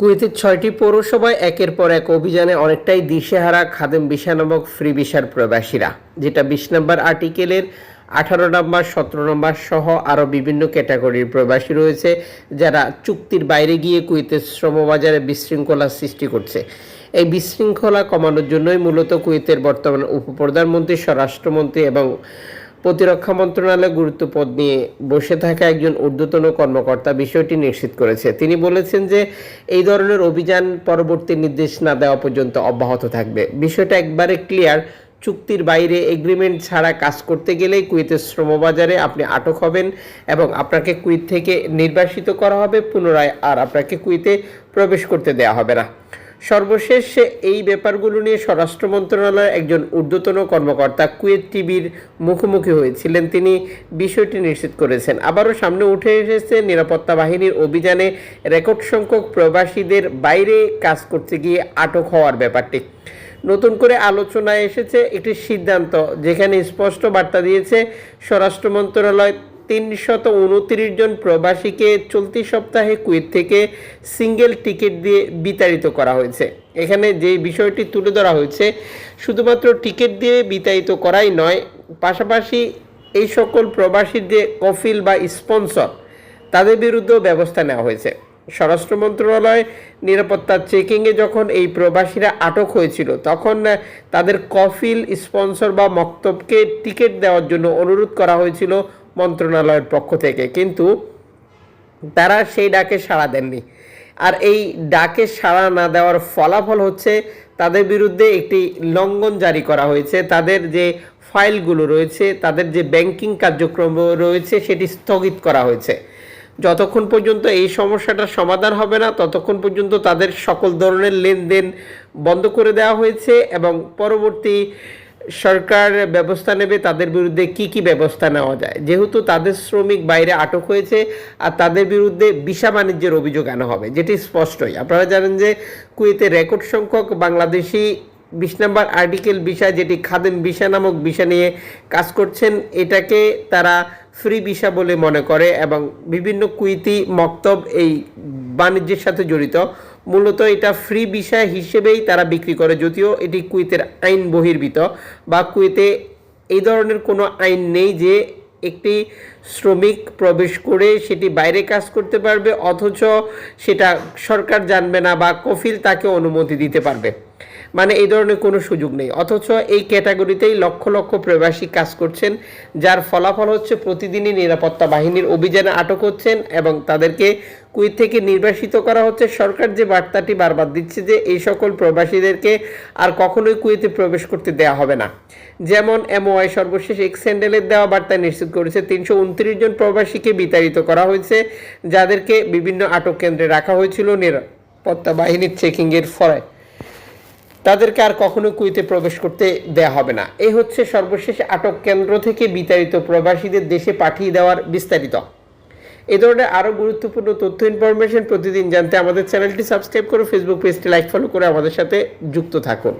কুয়েতের ছয়টি পৌরসভায় একের পর এক অভিযানে অনেকটাই দিশেহারা খাদেম বিশা নামক ফ্রি বিশার প্রবাসীরা, যেটা বিশ নম্বর আর্টিকেলের আঠারো নম্বর, সতেরো নম্বর সহ আরও বিভিন্ন ক্যাটাগরির প্রবাসী রয়েছে যারা চুক্তির বাইরে গিয়ে কুয়েতের শ্রমবাজারে বিশৃঙ্খলা সৃষ্টি করছে। এই বিশৃঙ্খলা কমানোর জন্যই মূলত কুয়েতের বর্তমান উপপ্রধানমন্ত্রী, স্বরাষ্ট্রমন্ত্রী এবং প্রতিরক্ষা মন্ত্রণালয়ে গুরুত্ব পদ নিয়ে বসে থাকা একজন ঊর্ধ্বতন কর্মকর্তা বিষয়টি নিশ্চিত করেছে। তিনি বলেছেন যে, এই ধরনের অভিযান পরবর্তী নির্দেশ না দেওয়া পর্যন্ত অব্যাহত থাকবে। বিষয়টা একবারে ক্লিয়ার। চুক্তির বাইরে এগ্রিমেন্ট ছাড়া কাজ করতে গেলেই কুয়েতের শ্রমবাজারে আপনি আটক হবেন এবং আপনাকে কুয়েত থেকে নির্বাসিত করা হবে পুনরায়, আর আপনাকে কুয়েতে প্রবেশ করতে দেওয়া হবে না। সর্বশেষ এই ব্যাপারগুলো নিয়ে স্বরাষ্ট্র মন্ত্রণালয়ের একজন ঊর্ধ্বতন কর্মকর্তা কুয়েত টিভির মুখোমুখি হয়েছিলেন। তিনি বিষয়টি নিশ্চিত করেছেন। আবারও সামনে উঠে এসেছে নিরাপত্তা বাহিনীর অভিযানে রেকর্ড সংখ্যক প্রবাসীদের বাইরে কাজ করতে গিয়ে আটক হওয়ার ব্যাপারটি। নতুন করে আলোচনায় এসেছে একটি সিদ্ধান্ত, যেখানে স্পষ্ট বার্তা দিয়েছে স্বরাষ্ট্র মন্ত্রণালয় তিনশত উনত্রিশ জন প্রবাসীকে চলতি সপ্তাহে কুয়েত থেকে সিঙ্গেল টিকিট দিয়ে বিতাড়িত করা হয়েছে। এখানে যে বিষয়টি তুলে ধরা হয়েছে, শুধুমাত্র টিকিট দিয়ে বিতাড়িত করাই নয়, পাশাপাশি এই সকল প্রবাসীর যে কফিল বা স্পন্সর, তাদের বিরুদ্ধেও ব্যবস্থা নেওয়া হয়েছে। স্বরাষ্ট্র মন্ত্রণালয় নিরাপত্তা চেকিংয়ে যখন এই প্রবাসীরা আটক হয়েছিল, তখন তাদের কফিল, স্পন্সর বা মক্তবকে টিকিট দেওয়ার জন্য অনুরোধ করা হয়েছিল মন্ত্রণালয়ের পক্ষ থেকে, কিন্তু তারা সেই ডাকে সাড়া দেননি। আর এই ডাকে সাড়া না দেওয়ার ফলাফল হচ্ছে, তাদের বিরুদ্ধে একটি লঙ্ঘন জারি করা হয়েছে। তাদের যে ফাইলগুলো রয়েছে, তাদের যে ব্যাংকিং কার্যক্রম রয়েছে, সেটি স্থগিত করা হয়েছে। যতক্ষণ পর্যন্ত এই সমস্যাটার সমাধান হবে না, ততক্ষণ পর্যন্ত তাদের সকল ধরনের লেনদেন বন্ধ করে দেওয়া হয়েছে এবং পরবর্তী সরকার ব্যবস্থা নেবে, তাদের বিরুদ্ধে কি কি ব্যবস্থা নেওয়া যায়? যেহেতু তাদের শ্রমিক বাইরে আটক হয়েছে আর তাদের বিরুদ্ধে ভিসা বাণিজ্যের অভিযোগ আনা হবে, যেটি স্পষ্টই। আপনারা জানেন যে কুয়েতে রেকর্ড সংখ্যক বাংলাদেশি বিশ নম্বর আর্টিকেল বিষয় যেটি খাদেম ভিসা নামক বিষয় নিয়ে কাজ করছেন, এটাকে তারা ফ্রি ভিসা বলে মনে করে এবং বিভিন্ন কুইতি মক্তব এই বাণিজ্যের সাথে জড়িত। মূলত এটা ফ্রি বিষয় হিসেবেই তারা বিক্রি করে, যদিও এটি কুয়েতের আইন বহির্ভূত বা কুয়েতে এই ধরনের কোনো আইন নেই যে একটি শ্রমিক প্রবেশ করে সেটি বাইরে কাজ করতে পারবে, অথচ সেটা সরকার জানবে না বা কফিল তাকে অনুমতি দিতে পারবে। মানে এই ধরনের কোনো সুযোগ নেই। অথচ এই ক্যাটাগরিতেই লক্ষ লক্ষ প্রবাসী কাজ করছেন, যার ফলাফল হচ্ছে প্রতিদিনই নিরাপত্তা বাহিনীর অভিযানে আটক হচ্ছেন এবং তাদেরকে কুয়েত থেকে নির্বাসিত করা হচ্ছে। সরকার যে বার্তাটি বারবার দিচ্ছে যে এই সকল প্রবাসীদেরকে আর কখনোই কুয়েতে প্রবেশ করতে দেওয়া হবে না। যেমন এমওআই সর্বশেষ এক্স দেওয়া বার্তা নিশ্চিত করেছে, তিনশো উনত্রিশ জন প্রবাসীকে বিতাড়িত করা হয়েছে, যাদেরকে বিভিন্ন আটক কেন্দ্রে রাখা হয়েছিল নিরাপত্তা বাহিনীর চেকিংয়ের ফলে। তাদেরকে আর কখনো কুইতে প্রবেশ করতে দেয়া হবে না। এ হচ্ছে সর্বশেষ আটক কেন্দ্র থেকে বিতাড়িত প্রবাসীদের দেশে পাঠিয়ে দেওয়ার বিস্তারিত। এ ধরনের আরও গুরুত্বপূর্ণ তথ্য ইনফরমেশন প্রতিদিন জানতে আমাদের চ্যানেলটি সাবস্ক্রাইব করে ফেসবুক পেজটি লাইক, ফলো করে আমাদের সাথে যুক্ত থাকুন।